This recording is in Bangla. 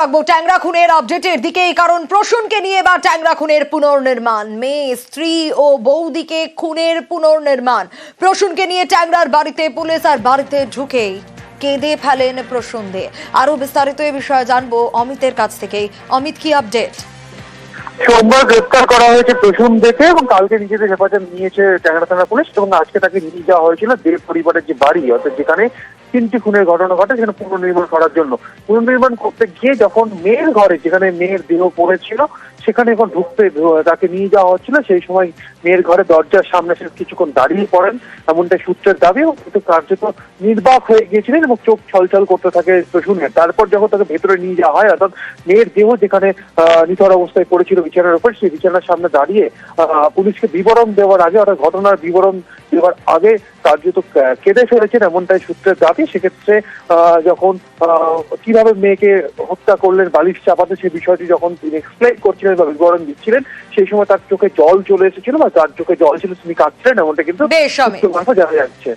ট্যাংরা খুনের আপডেটের দিকে কারণ প্রসূনকে নিয়ে বা ট্যাংরা খুনের পুনর্নির্মাণ। মেয়ে, স্ত্রী ও বৌদিকে খুনের পুনর্নির্মাণ। প্রসূনকে নিয়ে ট্যাংরার বাড়িতে পুলিশ আর বাড়িতে ঢুকেই কেঁদে ফেলেন প্রসূন দে আরও বিস্তারিত এ বিষয়ে জানব অমিতের কাছ থেকেই। অমিত, কি আপডেট? সোমবার গ্রেপ্তার করা হয়েছে প্রসূন দেখে এবং কালকে নিজেদের হেফাজত নিয়েছে ট্যাংরা থানা পুলিশ এবং আজকে তাকে নিয়ে যাওয়া হয়েছিল দেব পরিবারের যে বাড়ি, অর্থাৎ যেখানে তিনটি খুনের ঘটনা ঘটে সেখানে পুনর্নির্মাণ করার জন্য। পুনর্নির্মাণ করতে গিয়ে যখন মেয়ের ঘরে, যেখানে মেয়ের দেহ পড়েছিল সেখানে এখন ঢুকতে, তাকে নিয়ে যাওয়া হচ্ছিল। সেই সময় মেয়ের ঘরে দরজার সামনে সে কিছুক্ষণ দাঁড়িয়ে পড়েন। এমনটাই সূত্রের দাবি কিন্তু কার্যত নির্বাক হয়ে গিয়েছিলেন এবং চোখ ছলছল করতে থাকে প্রসূনের তারপর যখন তাকে ভেতরে নিয়ে যাওয়া হয়, অর্থাৎ মেয়ের দেহ যেখানে নিথর অবস্থায় পড়েছিল বিছানার উপর, সেই বিছানার সামনে দাঁড়িয়ে পুলিশকে বিবরণ দেওয়ার আগে, অর্থাৎ ঘটনার বিবরণ দেওয়ার আগে কার্যত কেঁদে ফেলেছেন এমনটাই সূত্রের দাবি। সেক্ষেত্রে যখন কীভাবে মেয়েকে হত্যা করলেন, বালিশ চাপাতে সেই বিষয়টি যখন তিনি এক্সপ্লেন করছিলেন বা বিবরণ দিচ্ছিলেন সেই সময় তার চোখে জল চলে এসেছিল বা তার চোখে জল ছিল তিনি কাঁদছিলেন এমনটা কিন্তু। জানা যাচ্ছে